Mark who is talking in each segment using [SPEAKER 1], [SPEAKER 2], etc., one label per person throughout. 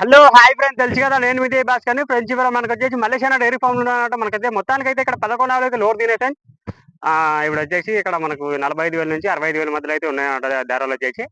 [SPEAKER 1] Hello hi friends తెలుసు కదా నేను విజయ్ భాస్కర్ ఫ్రెండ్స్ ఇవాళ మనకు వచ్చేసి మలేషియా డైరీ ఫామ్ ఉన్నట్టు మనకైతే మొత్తానికి అయితే ఇక్కడ పదకొండు అయితే లోడ్ తినేటండి ఆ ఇప్పుడు వచ్చేసి ఇక్కడ మనకు నలభై ఐదు వేల నుంచి అరవై ఐదు వేల మధ్యలో అయితే ఉన్నాయన్నమాట ధరలు వచ్చేసి.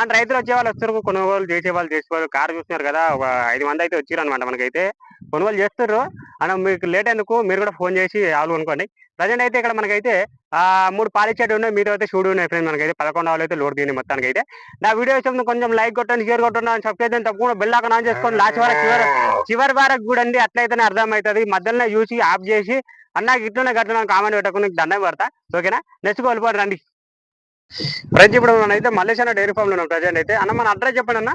[SPEAKER 1] అండ్ రైతులు వచ్చే వాళ్ళు వస్తారు కొనుగోలు చేసే వాళ్ళు చేసేవాళ్ళు కారు చూస్తున్నారు కదా ఒక ఐదు మంది అయితే వచ్చారు అనమాట మనకైతే. కొనుగోలు చేస్తారు అండ్ మీకు లేట్ ఎందుకు? మీరు కూడా ఫోన్ చేసి ఆవులు కొనుక్కోండి ప్రజెంట్ అయితే ఇక్కడ మనకైతే ఆ మూడు పాలిచ్చేటి ఉన్నాయి మీరు అయితే చూడు ఉన్నాయి ఫ్రెండ్స్ మనకైతే. పదకొండు ఆవులు అయితే లోడ్ తీయండి మొత్తానికి అయితే నా వీడియో వచ్చిన కొంచెం లైక్ కొట్టండి షేర్ కొట్టండి సబ్స్క్రైబ్ చేయండి తప్పకుండా బెల్ ఆన్ ఆన్ చేసుకోండి. లాస్ట్ వరకు చివరి చివరి వరకు చూడండి అట్లయితేనే అర్థమవుతుంది. మధ్యలో చూసి ఆఫ్ చేసి అన్నా ఇట్లనే గట్ల కామెంట్ పెట్టకుండా దండం పెడతా. ఓకేనా? నెక్స్ట్ వెళ్ళిపోండి రండి. ఫ్రెండ్స్ ఇప్పుడు మనం అయితే మల్లేశ్వర డైరీ ఫామ్లో ఉన్నాం ప్రజెంట్ అయితే అన్న మన అడ్రస్ చెప్పండి అన్న.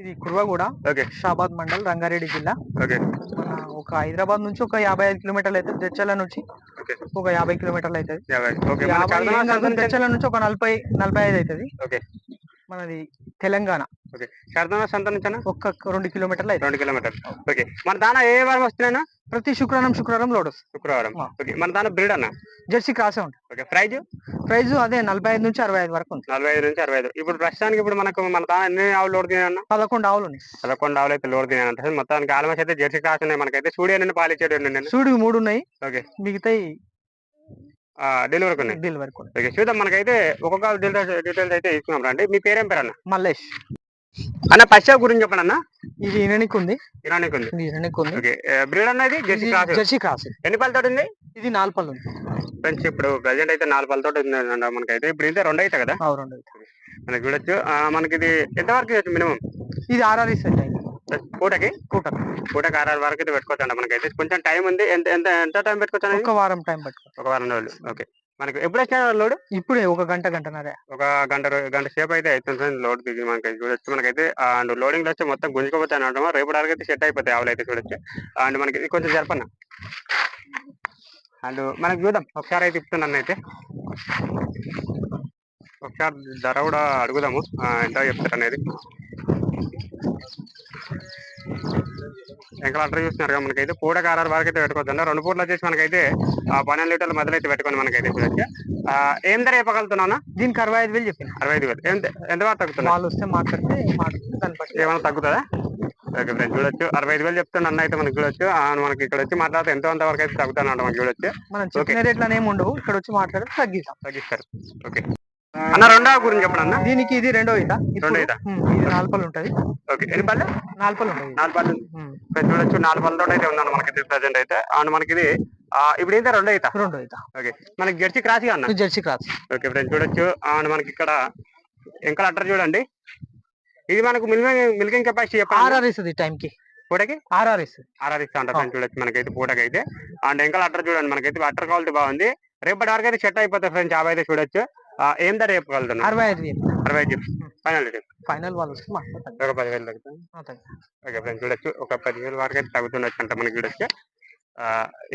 [SPEAKER 2] ఇది కుర్వగూడ
[SPEAKER 1] ఓకే.
[SPEAKER 2] షాబాద్ మండల్ రంగారెడ్డి జిల్లా.
[SPEAKER 1] ఓకే.
[SPEAKER 2] ఒక హైదరాబాద్ నుంచి ఒక యాభై ఐదు కిలోమీటర్లు అయితే జడ్చల నుంచి ఒక యాభై కిలోమీటర్లు అవుతుంది నుంచి ఒక నలభై నలభై ఐదు అవుతుంది
[SPEAKER 1] ఓకే.
[SPEAKER 2] మనది తెలంగాణ.
[SPEAKER 1] ఓకే. శారదా సంత
[SPEAKER 2] ఒక్క రెండు కిలోమీటర్లు అవుతుంది
[SPEAKER 1] రెండు కిలోమీటర్లు. ఓకే. మన దాన ఏ వారం వస్తున్నాయన్నా?
[SPEAKER 2] ప్రతి శుక్రవారం శుక్రవారం లోడ్ వస్తుంది.
[SPEAKER 1] శుక్రవారం. ఓకే. మన దాన బ్రీడ్ అన్న?
[SPEAKER 2] జెర్సీ క్రాసే ఉంటుంది.
[SPEAKER 1] ఓకే. ప్రైజ్?
[SPEAKER 2] ప్రైస్ అదే నలభై ఐదు నుంచి అరవై ఐదు వరకు ఉంది
[SPEAKER 1] నలభై ఐదు నుంచి అరవై ఐదు. ఇప్పుడు ప్రస్తుతానికి ఇప్పుడు మనకు మన దాన ఎన్ని ఆవులు లోడ్ తినా
[SPEAKER 2] పదకొండు ఆవులు ఉన్నాయి.
[SPEAKER 1] పదకొండు ఆవులు అయితే లోడ్ తినా మొత్తానికి ఆల్మోస్ట్ అయితే జెర్సీ క్రాస్ ఉన్నాయి మనకైతే. స్టూడియో నుండి పాలిచ్చేటి నేను.
[SPEAKER 2] సూడికి మూడు ఉన్నాయి.
[SPEAKER 1] ఓకే.
[SPEAKER 2] మిగతాయి
[SPEAKER 1] డెలివరీకి ఉన్నాయి.
[SPEAKER 2] Delivery
[SPEAKER 1] okay. చూద్దాం మనకైతే ఒక్కొక్క డీటెయిల్స్ అయితే ఇస్తున్నాం రండి. మీ పేరేం పేరు అన్న
[SPEAKER 2] మల్లేష్.
[SPEAKER 1] అన్న పశ్చా గురించి చెప్పండి అన్న.
[SPEAKER 2] ఇది ఇననికి ఉంది
[SPEAKER 1] ఇరానికి ఉంది
[SPEAKER 2] ఇది ఇననికి ఉంది
[SPEAKER 1] ఓకే బ్రీడ్ అన్నది? Jersey cross.
[SPEAKER 2] Jersey cross.
[SPEAKER 1] ఎన్ని పళ్ళతో ఉంది?
[SPEAKER 2] ఇది నాలుగు పళ్ళు ఉంది.
[SPEAKER 1] ఫ్రెండ్స్ ఇప్పుడు ప్రజెంట్ అయితే నాలుగు పళ్ళతో ఉంది అన్న మనకైతే. ఇప్పుడు అయితే రెండు అయితే కదా?
[SPEAKER 2] రెండు అవుతాయి.
[SPEAKER 1] మనకి చూడొచ్చు. మనకి ఇది ఎంతవరకు ఇవ్వచ్చు మినిమం?
[SPEAKER 2] ఇది ఆర్ఆర్ సెట్ అయింది
[SPEAKER 1] పూటకి?
[SPEAKER 2] కూట
[SPEAKER 1] పూటకి ఆరు వరకు అయితే పెట్టుకోవచ్చు అండి మనకైతే. కొంచెం టైం ఉంది. ఎంత ఎంత ఎంత టైం పెట్టుకోవచ్చు
[SPEAKER 2] ఒక వారం టైం పట్టుకో.
[SPEAKER 1] ఒక వారం రోజులు. ఓకే. మనకి ఎప్పుడు వచ్చిన లోడ్?
[SPEAKER 2] ఇప్పుడే ఒక గంట గంటన్నర.
[SPEAKER 1] ఒక గంట రో- గంట సేపు అయితే అవుతుంది లోడ్ దిగి మనకి చూడొచ్చు. మనకైతే అండ్ లోడింగ్లో వచ్చి మొత్తం గుంజుకోపోతాయి అనమాట రేపు వరకు అయితే సెట్ అయిపోతాయి ఆవులు అయితే చూడొచ్చు. అండ్ మనకి ఇది కొంచెం జరపన్న. అండ్ మనకి చూద్దాం. ఒకసారి అయితే ఇస్తున్నాను అయితే. ఒకసారి ధర కూడా అడుగుదాము. ఆ, ఎంత చెప్తారు అనేది ఇంకా అట్లా చూస్తున్నారు కదా మనకైతే పూట కారారు వరకు అయితే పెట్టుకోవచ్చు రెండు పూటలు వచ్చేసి మనకైతే పన్నెండు లీటర్ల మధ్యలో అయితే పెట్టుకోండి మనకైతే చూడొచ్చు ఆ, ఏం ధర చెప్పగలుగుతున్నానా
[SPEAKER 2] దీనికి అరవై ఐదు వేలు చెప్పిన
[SPEAKER 1] అరవై ఐదు వేలు. ఎంత ఎంత వరకు తగ్గుతున్నా
[SPEAKER 2] వాళ్ళు వస్తే మాట్లాడితే
[SPEAKER 1] ఏమైనా తగ్గుతుందా? ఓకే ఫ్రెండ్స్ చూడొచ్చు. అరవై ఐదు వేలు చెప్తున్నా అన్న అయితే మనకి చూడొచ్చు. ఆ, మనకి ఇక్కడ వచ్చి మాట్లాడితే ఎంతో అంత వరకు అయితే తగ్గుతాను అంట మనకి చూడొచ్చు.
[SPEAKER 2] మనం చెప్పిన రేట్లు ఏమి ఉండవు. ఇక్కడ వచ్చి మాట్లాడితే తగ్గిస్తాం.
[SPEAKER 1] తగ్గిస్తారు. ఓకే. అన్న రెండో గురించి చెప్పండి అన్న
[SPEAKER 2] దీనికి ఇది రెండో ఈత.
[SPEAKER 1] రెండో ఈత.
[SPEAKER 2] ఇది నాలుగు పళ్ళు ఉంటది
[SPEAKER 1] ఓకే ఎన్ని పళ్ళు?
[SPEAKER 2] నాలుగు పళ్ళు ఉంటుంది
[SPEAKER 1] నాలుగు పళ్ళు. చూడొచ్చు నాలుగు పళ్ళతో అయితే ఉందన్న మనకి ప్రజెంట్ అయితే. అండ్ మనకి ఇది ఇప్పుడు అయితే రెండో అయితే
[SPEAKER 2] రెండో ఈత.
[SPEAKER 1] ఓకే మనకి జెర్సీ క్రాస్ అన్న?
[SPEAKER 2] Jersey cross.
[SPEAKER 1] ఓకే ఫ్రెండ్స్ చూడొచ్చు. అండ్ మనకి ఇక్కడ ఇంకా అట్టర్ చూడండి. ఇది మనకు మిల్కింగ్ మిల్కింగ్ కెపాసిటీ
[SPEAKER 2] ఆర్ఆర్ ఇస్తుంది టైంకి.
[SPEAKER 1] పూటకి?
[SPEAKER 2] ఆర్ఆర్ ఇస్తుంది.
[SPEAKER 1] ఆర్ఆర్ ఇస్తా ఫ్రెండ్స్ చూడొచ్చు మనకైతే పూటకి అయితే అండ్ ఇంకా అట్టర్ చూడండి మనకైతే అట్టర్ క్వాలిటీ బాగుంది. రేపటి వరకు అయితే సెట్ అయిపోతుంది ఫ్రెండ్స్ యాభై అయితే చూడొచ్చు. ఏం ధర చెప్పగలుగుతున్నా
[SPEAKER 2] అరవై ఐదు
[SPEAKER 1] అరవై ఐదు ఫైనల్
[SPEAKER 2] ఫైనల్ వాళ్ళు
[SPEAKER 1] ఒక పదివేలు తగ్గుతుంది ఓకే ఫ్రెండ్స్ చూడొచ్చు. ఒక పదివేలు వరకు అయితే తగ్గుతుండొచ్చు అంట మనకి చూడొచ్చు.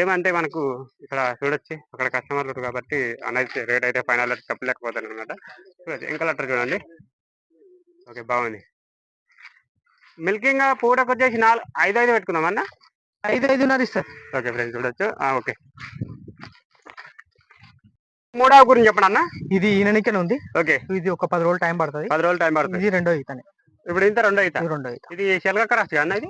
[SPEAKER 1] ఏమంటే మనకు ఇక్కడ చూడొచ్చు. అక్కడ కస్టమర్లు కాబట్టి అనేది రేట్ అయితే ఫైనల్ అయితే చెప్పలేకపోతాను అనమాట చూడొచ్చు. ఇంకా లెటర్ చూడండి. ఓకే బాగుంది. మిల్కింగ్ పూటకు వచ్చేసి నాలుగు ఐదు ఐదు పెట్టుకుందాం అన్న?
[SPEAKER 2] ఐదు ఐదున్నర ఇస్తారు.
[SPEAKER 1] ఓకే ఫ్రెండ్స్ చూడొచ్చు. ఓకే. మూడవ గురించి చెప్పండి అన్న.
[SPEAKER 2] ఇది ఈయననికనే ఉంది?
[SPEAKER 1] ఓకే.
[SPEAKER 2] ఇది ఒక పది రోజులు టైం పడుతుంది.
[SPEAKER 1] పది రోజులు టైం పడుతుంది.
[SPEAKER 2] ఇది రెండో ఈతనే.
[SPEAKER 1] ఇప్పుడు ఇంత రెండు అయితే
[SPEAKER 2] ఇది రెండో ఈత.
[SPEAKER 1] ఇది శెలక క్రాస్ అన్న ఇది?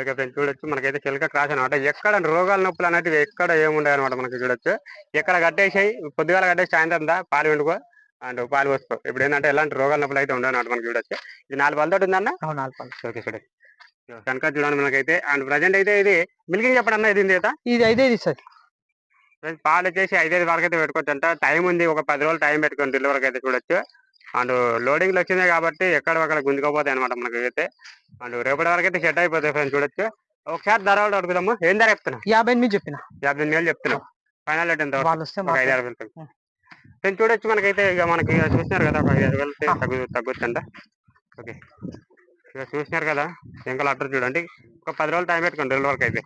[SPEAKER 1] ఓకే ఫ్రెండ్స్ చూడొచ్చు. మనకైతే చిలక క్రాస్ అనమాట ఎక్కడ రోగాల నొప్పులు అనేవి ఎక్కడ ఏముండవు అనమాట మనకి చూడొచ్చు. ఎక్కడ కట్టేసాయి? పొద్దుగాల కట్టేసి సాయంత్రం దా పాలు వండుకో అండ్ పాలు పోసుకో. ఇప్పుడు ఏంటంటే ఎలాంటి రోగాల నొప్పులు అయితే ఉండవు అనమాట మనకి చూడొచ్చు. ఇది నాలుగు పళ్ళతో ఉందన్న
[SPEAKER 2] నాలుగు పళ్ళు
[SPEAKER 1] ఓకే చూడండి. కనుక చూడండి మనకైతే. అండ్ ప్రజెంట్ అయితే ఇది. మిల్కింగ్ చెప్పండి అన్న ఇది
[SPEAKER 2] ఇది ఐదు ఇస్తుంది
[SPEAKER 1] ఫ్రెండ్స్ పాలు వచ్చేసి ఐదైదు వరకు అయితే పెట్టుకోవచ్చు అంట టైం ఉంది ఒక పది రోజులు టైం పెట్టుకొని డెలివరీకి అయితే చూడొచ్చు. అండ్ లోడింగ్లు వచ్చింది కాబట్టి ఎక్కడ అక్కడ గుంజుకోపోతాయి అనమాట మనకి అయితే అండ్ రేపటి వరకు అయితే సెట్ అయిపోతాయి ఫ్రెండ్స్ చూడొచ్చు. ఒకసారి ధర కూడా అడుగుదాము. ఏం ధర చెప్తున్నా?
[SPEAKER 2] యాభై ఎనిమిది చెప్పిన.
[SPEAKER 1] యాభై ఎనిమిది వేలు చెప్తున్నాం. ఫైనల్ రేట్ ఎంత ఒక ఐదు ఆరు వేలు ఫ్రెండ్స్ చూడొచ్చు మనకైతే ఇక మనకి చూసినారు కదా ఒక ఐదు వేలు అయితే తగ్గు తగ్గుతుందంట. ఓకే. ఇక చూసినారు కదా ఇంకా అట్టర్ చూడండి. ఒక పది రోజులు టైం పెట్టుకోండి డెలివరీకి అయితే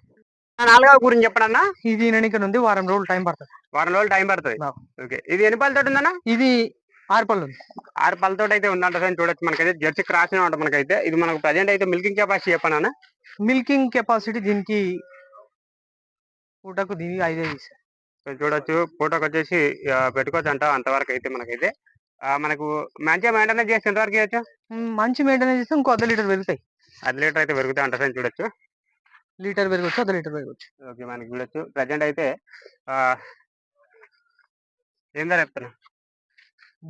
[SPEAKER 1] నాలుగవ గురించి చెప్పడన్నా?
[SPEAKER 2] ఇది ఈయననికనే ఉంది వారం రోజులు టైం పడుతుంది.
[SPEAKER 1] వారం రోజులు టైం పడుతుంది. ఓకే. ఇది ఎన్ని పళ్ళతో ఉందన్నా?
[SPEAKER 2] ఇది ఆరు పళ్ళు ఉంది.
[SPEAKER 1] ఆరు పళ్ళతో అయితే ఉందంట చూడొచ్చు మనకైతే. జెర్సీ క్రాస్ అనమాట మనకైతే. ఇది మనకు ప్రజెంట్ అయితే మిల్కింగ్ కెపాసిటీ చెప్పాను
[SPEAKER 2] మిల్కింగ్ కెపాసిటీ దీనికి పూటకు దీనికి ఐదు ఇస్తారు
[SPEAKER 1] చూడొచ్చు. ఫోటోకి వచ్చేసి పెట్టుకోవచ్చు అంట అంతవరకు అయితే మనకైతే. మనకు మంచిగా మెయింటెనెన్స్ చేస్తే ఎంతవరకు చేయొచ్చు?
[SPEAKER 2] మంచి మెయింటెనెన్స్ చేస్తే ఇంకో అర్ధ లీటర్ పెరుగుతాయి
[SPEAKER 1] అది లీటర్ అయితే పెరుగుతా ఉంటుంది ఫ్రెండ్స్ చూడొచ్చు.
[SPEAKER 2] లీటర్ పెరగచ్చు అర్ధ లీటర్ పెరగచ్చు.
[SPEAKER 1] ఓకే. మనకి చూడొచ్చు. ప్రజెంట్ అయితే ఏం ధర చెప్తున్నా?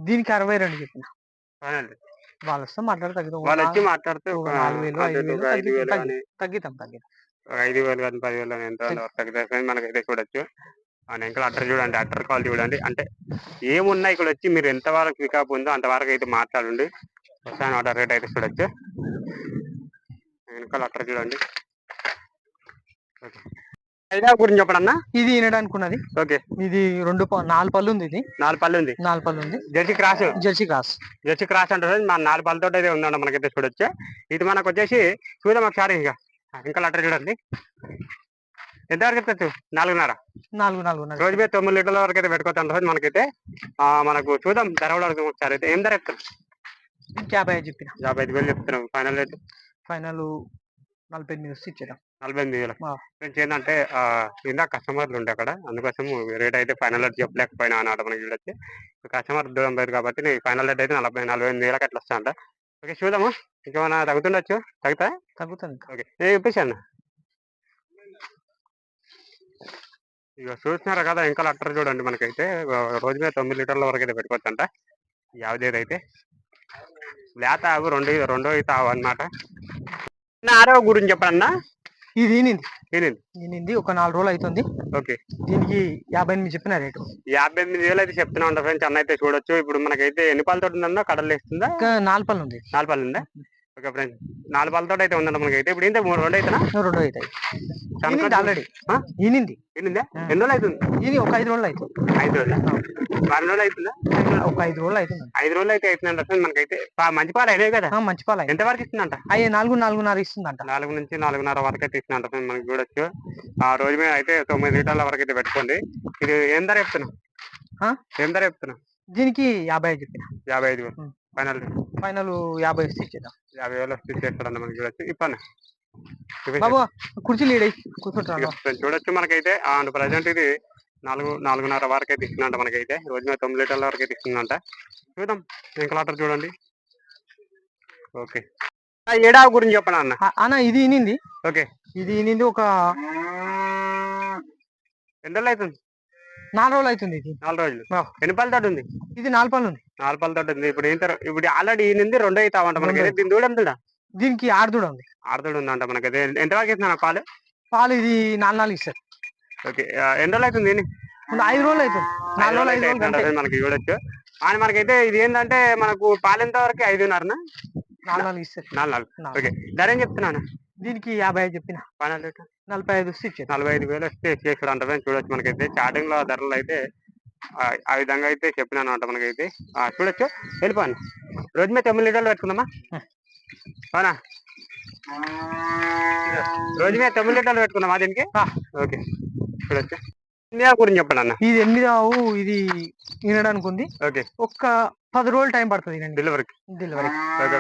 [SPEAKER 2] దీనికి అరవై రెండు చెప్పిన.
[SPEAKER 1] ఫైనల్
[SPEAKER 2] వాళ్ళు వస్తే మాట్లాడి తగ్గుతాం.
[SPEAKER 1] వాళ్ళు వచ్చి మాట్లాడితే
[SPEAKER 2] నాలుగు వేలు, ఐదు వేలు తగ్గితాం తగ్గితాం
[SPEAKER 1] ఐదు వేలు కానీ పది వేలు కానీ ఎంత తగ్గుతాయి మనకైతే చూడొచ్చు. నెంకల అట్టర్ చూడండి అట్టర్ క్వాలిటీ చూడండి. అంటే ఏమున్నా ఇక్కడ వచ్చి మీరు ఎంత వరకు పికప్ ఉందో అంత వరకు అయితే మాట్లాడండి. వస్తాను ఆర్డర్ రేట్ అయితే చూడొచ్చు. వెనకాల అట్టర్ చూడండి. గురించి చెప్పడన్నా?
[SPEAKER 2] ఇది వినడానికి ఉన్నది
[SPEAKER 1] ఓకే.
[SPEAKER 2] ఇది రెండు నాలుగు పళ్ళు ఉంది ఇది.
[SPEAKER 1] నాలుగు పళ్ళు ఉంది?
[SPEAKER 2] నాలుగు పళ్ళు ఉంది.
[SPEAKER 1] Jersey cross?
[SPEAKER 2] Jersey cross.
[SPEAKER 1] Jersey cross అంటే మన నాలుగు పళ్ళతో అయితే ఉందండి మనకైతే చూడొచ్చు. ఇది మనకు వచ్చేసి చూద్దాం ఒకసారి ఇంకా. ఇంకా లెటర్ చూడండి. ఎంత వరకు ఎత్తచ్చు నాలుగున్నర?
[SPEAKER 2] నాలుగు నాలుగు ఉన్నది.
[SPEAKER 1] రోజు మీద తొమ్మిది లీటర్ల వరకు అయితే పెట్టుకోవచ్చు అంటారు మనకైతే. మనకు చూద్దాం ధర కూడా ఒకసారి అయితే. ఏం ధర చెప్తారు?
[SPEAKER 2] దీనికి యాభై ఐదు చెప్పిన.
[SPEAKER 1] యాభై ఐదు వేలు చెప్తున్నాం ఫైనల్ రేట్?
[SPEAKER 2] ఫైనల్ నలభై ఎనిమిది వస్తే ఇచ్చేద్దాం.
[SPEAKER 1] నలభై ఎనిమిది వేలు. ఫ్రెండ్స్ ఏంటంటే కింద కస్టమర్లు ఉండే అక్కడ అందుకోసం రేట్ అయితే ఫైనల్ రేట్ చెప్పలేకపోయినా అన్నమాట మనకి చూడొచ్చు కస్టమర్ దూరం పోయారు కాబట్టి నీకు ఫైనల్ రేట్ అయితే నలభై నలభై ఎనిమిది వేలకు అట్లా వస్తా అంట. ఓకే చూద్దాము. ఇంకేమైనా తగ్గుతుండొచ్చు? తగ్గుతా
[SPEAKER 2] తగ్గుతుంది.
[SPEAKER 1] ఓకే నేను చూపించాను ఇక చూస్తున్నారు కదా ఇంకా లెటర్ చూడండి మనకైతే. రోజు మీద తొమ్మిది లీటర్ల వరకు అయితే పెట్టుకోవచ్చంట. యావదేదైతే. లేత ఆవు రెండు రెండో అయితే ఆవు అనమాట ఆరో గురించి చెప్పడన్నా
[SPEAKER 2] ఇది ఈనింది.
[SPEAKER 1] ఏనింది
[SPEAKER 2] ఈనింది. ఒక నాలుగు రోజులు అవుతుంది
[SPEAKER 1] ఓకే.
[SPEAKER 2] దీనికి యాభై ఎనిమిది చెప్పిన రేటు.
[SPEAKER 1] యాభై ఎనిమిది వేలు అయితే చెప్తున్నా ఉంటా ఫ్రెండ్స్. అన్న అయితే చూడొచ్చు. ఇప్పుడు మనకైతే ఎన్ని పాలతో ఉందన్నా? కడలు వేస్తుందా?
[SPEAKER 2] నాలుగు పళ్ళు ఉంది.
[SPEAKER 1] నాలుగు పాలు ఉందా? ఓకే ఫ్రెండ్స్ నాలుగు పాలతో అయితే ఉందంట మనకైతే. ఇప్పుడు ఏంటో? మూడు రెండు అయితేనా?
[SPEAKER 2] రెండు అవుతాయి ఈనింది ఆల్రెడీ
[SPEAKER 1] ఆ?
[SPEAKER 2] ఈనింది.
[SPEAKER 1] ఎన్ని రోజులు అవుతుంది?
[SPEAKER 2] ఇది ఒక ఐదు రోజులు అవుతుంది.
[SPEAKER 1] ఐదు రోజులు? వారం రోజులు అవుతుందా?
[SPEAKER 2] ఒక ఐదు రోజులు అవుతుంది.
[SPEAKER 1] ఐదు రోజులు అయితే అవుతుందంట మనకైతే. మంచి పాలు అయినాయి కదా?
[SPEAKER 2] మంచి పాలు
[SPEAKER 1] ఎంత వరకు ఇస్తుందంట?
[SPEAKER 2] అయ్యే నాలుగు నాలుగున్నర ఇస్తుందంట.
[SPEAKER 1] నాలుగు నుంచి నాలుగున్నర వరకు అయితే ఇస్తుందంట ఫ్రెండ్స్ మనకి చూడొచ్చు. ఆ రోజు మీద అయితే తొమ్మిది లీటర్ల వరకు అయితే పెట్టుకోండి. ఇది ఏం ధర చెప్తున్నా? ఏం ధర చెప్తున్నా?
[SPEAKER 2] దీనికి యాభై ఐదు
[SPEAKER 1] యాభై ఐదు వేలు. ఫైనల్
[SPEAKER 2] ఫైనల్ యాభై ఇచ్చేద్దాం
[SPEAKER 1] యాభై వేలు వస్తే చేస్తాడన్న మనకి చూడొచ్చు. ఇప్పన్న
[SPEAKER 2] బాబు కుర్చీ లీడ్ అయ్యి కూర్చుంటాను
[SPEAKER 1] చూడొచ్చు మనకైతే. అండ్ ప్రజెంట్ ఇది నాలుగు నాలుగున్నర వరకు అయితే ఇస్తుందంట మనకైతే. రోజు మీద తొమ్మిది లీటర్ల వరకు అయితే ఇస్తుందంట చూద్దాం. ఇంకా లాటర్ చూడండి. ఓకే. ఏడా గురించి చెప్పండి అన్న?
[SPEAKER 2] అన్న ఇది ఈనింది
[SPEAKER 1] ఓకే.
[SPEAKER 2] ఇది ఈనింది ఒక
[SPEAKER 1] రోజులు అవుతుంది?
[SPEAKER 2] నాలుగు రోజులు అవుతుంది ఇది.
[SPEAKER 1] నాలుగు రోజులు. ఎన్ని పళ్ళ తోట ఉంది?
[SPEAKER 2] ఇది నాలుగు పళ్ళు ఉంది.
[SPEAKER 1] నాలుగు పళ్ళ తోట ఉంది. ఇప్పుడు ఏం తర- ఇప్పుడు ఆల్రెడీ ఈ నుండి రెండో అవుతామంట మనకి. దీని దూడం ఉందా?
[SPEAKER 2] దీనికి ఆరుదూడ ఉంది.
[SPEAKER 1] ఆరుతోడు ఉందంట మనకి. ఎంత వరకు ఇస్తున్నా పాలు?
[SPEAKER 2] పాలు ఇది నాలుగు నాలుగు ఇస్తారు.
[SPEAKER 1] ఓకే. ఎన్ని రోజులు అవుతుంది దీన్ని?
[SPEAKER 2] ఐదు రోజులు అవుతుంది. నాలుగు రోజులు ఐదు
[SPEAKER 1] అయితే
[SPEAKER 2] రోజులు
[SPEAKER 1] మనకి చూడొచ్చు. అని మనకైతే ఇది ఏంటంటే మనకు పాలు ఎంత వరకు ఐదున్నరనా?
[SPEAKER 2] నాలుగు నాలుగు ఇస్తారు.
[SPEAKER 1] నాలుగు నాలుగు. ఓకే. ధర ఏం చెప్తున్నాను
[SPEAKER 2] దీనికి యాభై ఐదు చెప్పిన.
[SPEAKER 1] ఫైనల్ రేట్
[SPEAKER 2] నలభై ఐదు వస్తే
[SPEAKER 1] నలభై ఐదు వేలు వస్తే చేసాడు అంటే చూడొచ్చు మనకైతే. స్టార్టింగ్లో ధరలు అయితే ఆ, విధంగా అయితే చెప్పినాను అనమాట మనకైతే. ఆ, చూడొచ్చు. వెళ్ళిపోండి. రోజు మీద తొమ్మిది లీటర్లు పెట్టుకుందామా. అవునా రోజు మీద తొమ్మిది లీటర్లు పెట్టుకుందామా దీనికి. ఓకే. చూడొచ్చు. గురించి చెప్పండి అన్న
[SPEAKER 2] ఇది ఎనిమిది ఆవు ఇది వినడానికి ఉంది
[SPEAKER 1] ఓకే.
[SPEAKER 2] ఒక్క పది రోజులు టైం పడుతుంది
[SPEAKER 1] డెలివరీకి?
[SPEAKER 2] డెలివరీ.
[SPEAKER 1] పది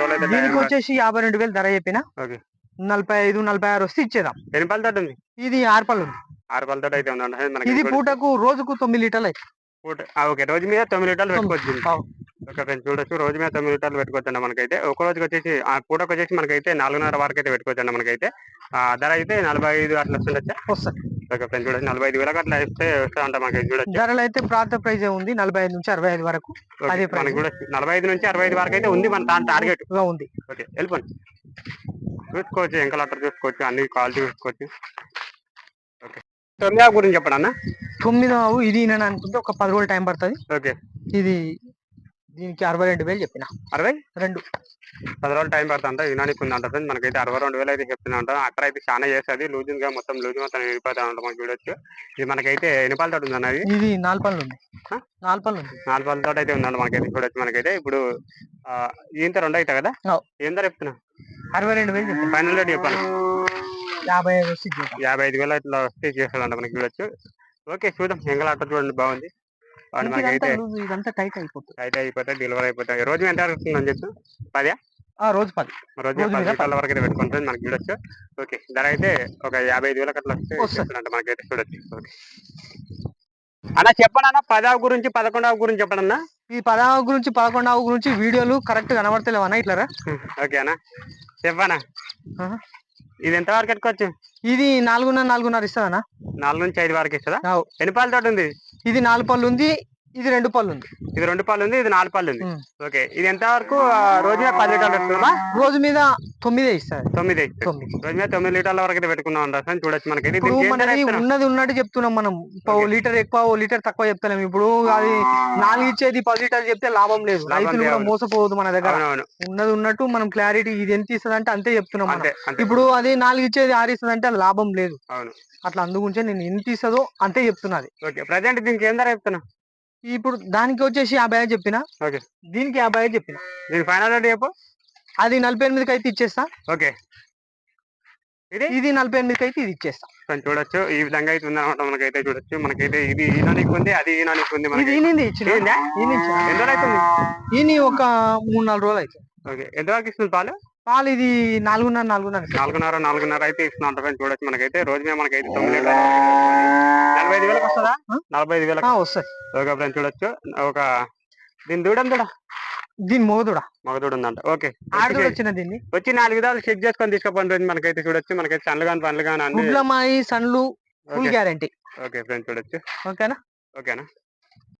[SPEAKER 1] రోజులు అయితే
[SPEAKER 2] దీనికి వచ్చేసి యాభై రెండు వేలు ధర చెప్పిన?
[SPEAKER 1] ఓకే.
[SPEAKER 2] నలభై ఐదు నలభై ఆరు వస్తే ఇచ్చేదాం
[SPEAKER 1] ఎన్ని పళ్ళ తోట ఉంది?
[SPEAKER 2] ఇది ఆరు పళ్ళు ఉంది.
[SPEAKER 1] ఆరు పళ్ళ తోట అయితే ఉందండి.
[SPEAKER 2] ఇది. పూటకు రోజుకు తొమ్మిది లీటర్లు
[SPEAKER 1] ఆ, ఓకే. రోజు మీద తొమ్మిది లీటర్లు పెట్టుకోవచ్చు. ఓకే ఫ్రెండ్స్ చూడొచ్చు. రోజు మీద తొమ్మిది లీటర్లు పెట్టుకోవచ్చు అండి మనకైతే. ఒక రోజుకి వచ్చేసి ఆ పూటకు వచ్చేసి మనకైతే నాలుగున్నర వరకు అయితే పెట్టుకోవచ్చు అండి మనకైతే. ఆ ధర అయితే నలభై ఐదు అట్లా వస్తుండొచ్చా?
[SPEAKER 2] వస్తుంది.
[SPEAKER 1] ఓకే ఫ్రెండ్స్ చూడొచ్చు. నలభై ఐదు వేలకు అట్లా ఇస్తే వస్తుందంట మనకి చూడొచ్చు.
[SPEAKER 2] ధరలు అయితే ప్రాంత ప్రైజ్ ఉంది. నలభై ఐదు నుంచి అరవై ఐదు వరకు. అదే.
[SPEAKER 1] మనకి చూడొచ్చు. నలభై ఐదు నుంచి అరవై ఐదు వరకు అయితే ఉంది మన దాని టార్గెట్.
[SPEAKER 2] గా ఉంది.
[SPEAKER 1] ఓకే వెళ్ళిపోండి. చూసుకోవచ్చు ఇంకా లెటర్ చూసుకోవచ్చు అన్ని క్వాలిటీ చూసుకోవచ్చు. గురించి చెప్పండి అన్న.
[SPEAKER 2] తొమ్మిది ఆవు ఇది నేను అనుకుంటే ఒక పది రోజులు టైం పడుతుంది.
[SPEAKER 1] ఓకే.
[SPEAKER 2] ఇది దీనికి అరవై రెండు వేలు చెప్పిన.
[SPEAKER 1] అరవై?
[SPEAKER 2] రెండు.
[SPEAKER 1] పది రోజులు టైం పడుతుంట యునానిక్ ఉంది అంట మనకైతే అరవై రెండు వేలు అయితే చెప్తున్నా ఉంటాం అక్కడ అయితే చాలా చేస్తుంది. లూజింగ్గా మొత్తం లూజ్ మొత్తం వెళ్ళిపోతా ఉంటాం మనకి చూడొచ్చు. ఇది మనకైతే ఎన్ని పాలతో ఉంది అన్నది
[SPEAKER 2] ఇది? నాలుగు ఉంది? నాలుగు ఉంది
[SPEAKER 1] నాలుగు పాలతో అయితే ఉందండి మనకైతే చూడొచ్చు మనకైతే. ఇప్పుడు ఆ, ఈయంత రెండు అవుతాయి కదా. ఏం ధర చెప్తున్నా?
[SPEAKER 2] అరవై రెండు వేలు చెప్పిన.
[SPEAKER 1] ఫైనల్ రేట్ చెప్పాలి.
[SPEAKER 2] యాభై ఐదు.
[SPEAKER 1] యాభై వేలు ఇట్లా వస్తే చేస్తాడంట మనకి చూడొచ్చు ఓకే చూద్దాం. ఎంగల్ ఆటో చూడండి బాగుంది. అండ్
[SPEAKER 2] ఇదంతా
[SPEAKER 1] మనకైతే
[SPEAKER 2] లూజ్, ఇదంతా టైట్ అయిపోతుంది
[SPEAKER 1] అయిపోతాయి డెలివరీ అయిపోతాయి రోజు ఎంత వరకు వస్తుందని చెప్పి. పదే
[SPEAKER 2] ఆ? రోజు పది.
[SPEAKER 1] రోజు పది వరకు అయితే పెట్టుకుంటుంది మనకి చూడొచ్చు ఓకే ధర అయితే ఒక యాభై ఐదు వేలకు అట్లా వస్తే
[SPEAKER 2] వస్తుంది.
[SPEAKER 1] చేస్తాడంట మనకైతే చూడొచ్చు. ఓకే. అన్న చెప్పండి పదావు గురించి పదకొండవ గురించి చెప్పండి అన్న?
[SPEAKER 2] ఈ పదహారు గురించి పదకొండవ గురించి వీడియోలు కరెక్ట్ కనబడతలేవు అన్న ఇట్లా.
[SPEAKER 1] ఓకే అన్న. చెప్పనా. ఇది ఎంత వరకు ఎట్టుకోవచ్చు
[SPEAKER 2] ఇది నాలుగున్నర నాలుగున్నర ఇస్తుందన్నా?
[SPEAKER 1] నాలుగు నుంచి ఐదు వరకు ఇస్తుందా. ఎన్ని పాలు తోట ఉంది?
[SPEAKER 2] ఇది నాలుగు పళ్ళు ఉంది ఇది రెండు పళ్ళు ఉంది
[SPEAKER 1] ఇది రెండు పాలు ఉంది ఇది నాలుగు పాలు ఉంది. ఓకే ఇది ఎంత వరకు రోజు మీద పది లీటర్లు పెట్టుకున్నామా
[SPEAKER 2] రోజు మీద తొమ్మిదే ఇస్తుంది
[SPEAKER 1] తొమ్మిది. రోజు మీద తొమ్మిది లీటర్ల వరకు అయితే పెట్టుకున్నాం చూడొచ్చు మనకి?
[SPEAKER 2] ఉన్నది ఉన్నట్టు చెప్తున్నాం మనం. ఓ. లీటర్ ఎక్కువ ఓ లీటర్ తక్కువ చెప్తలేము ఇప్పుడు అది నాలుగు ఇచ్చేది పది లీటర్ చెప్తే లాభం లేదు. రైతులు కూడా. మోసపోవద్దు మన దగ్గర. ఉన్నది ఉన్నట్టు మనం క్లారిటీ ఇది ఎంత ఇస్తుంది అంటే అంతే చెప్తున్నాం ఇప్పుడు అది నాలుగు ఇచ్చేది ఆరు ఇస్తుంది అంటే లాభం లేదు. అట్లా అందుగురించే నేను ఎంత ఇస్తుందో అంతే చెప్తున్నది.
[SPEAKER 1] ఓకే ప్రజెంట్ దీనికి ఏం ధర చెప్తున్నా
[SPEAKER 2] ఇప్పుడు దానికి వచ్చేసి యాభై ఐదు చెప్పిన?
[SPEAKER 1] ఓకే.
[SPEAKER 2] దీనికి యాభై ఐదు చెప్పిన?
[SPEAKER 1] దీని ఫైనల్ రేట్ చెప్పు.
[SPEAKER 2] అది నలభై ఎనిమిదికి అయితే ఇచ్చేస్తా.
[SPEAKER 1] ఓకే. ఇది?
[SPEAKER 2] ఇది నలభై ఎనిమిదికి అయితే ఇది ఇచ్చేస్తా.
[SPEAKER 1] చూడొచ్చు. ఈ విధంగా అయితే ఉంది అనమాట మనకైతే చూడొచ్చు. మనకైతే ఇది ఈనానికి ఉంది అది ఈనానికి ఉంది
[SPEAKER 2] ఇది ఈనింది ఈని ఒక మూడు నాలుగు రోజులు అయితే
[SPEAKER 1] ఓకే. ఎంత వరకు ఇస్తుంది పాలు?
[SPEAKER 2] పాలు ఇది నాలుగున్నర నాలుగున్నర.
[SPEAKER 1] నాలుగున్నర నాలుగున్నర అయితే ఇస్తున్నా ఉంటారు చూడొచ్చు మనకైతే. రోజు మీద మనకైతే తొమ్మిది నలభై ఐదు వేలకు వస్తుందా? నలభై ఐదు వేలకు.
[SPEAKER 2] వస్తాయి.
[SPEAKER 1] ఓకే ఫ్రెండ్స్ చూడొచ్చు. ఒక దీని దూడం దూడ?
[SPEAKER 2] దీని మోదుడా
[SPEAKER 1] మగ దూడ ఉందంట. ఓకే.
[SPEAKER 2] వచ్చిన దీన్ని?
[SPEAKER 1] వచ్చి నాలుగు విధాలు చెక్ చేసుకొని తీసుకోపోండి మనకైతే చూడొచ్చు. మనకైతే చండ్లు కానీ పండ్లు కానీ అన్ని.
[SPEAKER 2] గుడ్లమాయి సన్లు ఫుల్ గ్యారంటీ
[SPEAKER 1] ఓకే ఫ్రెండ్స్ చూడొచ్చు.
[SPEAKER 2] ఓకేనా?
[SPEAKER 1] ఓకేనా?